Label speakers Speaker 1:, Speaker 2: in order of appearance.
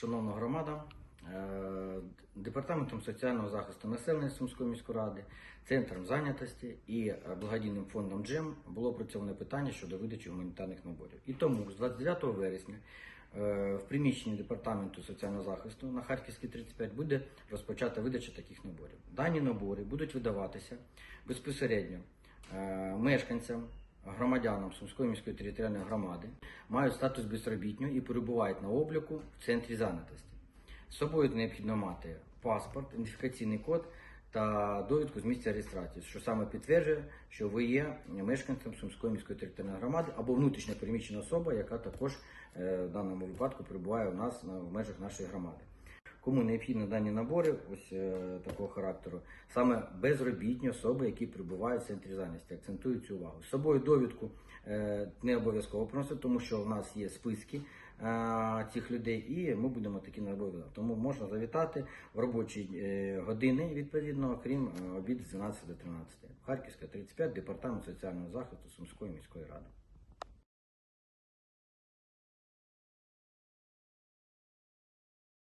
Speaker 1: Шановна громада, е, Департаментом соціального захисту населення Сумської міської ради, центром зайнятості і е, благодійним фондом Джем було опрацьоване питання щодо видачі гуманітарних наборів. І тому з 29 вересня е, в приміщенні департаменту соціального захисту на Харківській 35 буде розпочата видача таких наборів. Дані набори будуть видаватися безпосередньо мешканцям. Громадянам Сумської міської територіальної громади мають статус безробітнього і перебувають на обліку в центрі зайнятості. З собою необхідно мати паспорт, ідентифікаційний код та довідку з місця реєстрації, що саме підтверджує, що ви є мешканцем Сумської міської територіальної громади або внутрішньо переміщена особа, яка також е, в даному випадку перебуває у нас в межах нашої громади. Кому необхідні дані набори ось е, такого характеру, саме безробітні особи, які перебувають в центрі зайнятості, акцентую цю увагу. З собою довідку е, не обов'язково приносити, тому що в нас є списки е, цих людей, і ми будемо такі набори. Тому можна завітати в робочі години, відповідно, крім е, обід з 12 до 13. Харківська 35, департамент соціального захисту Сумської міської ради.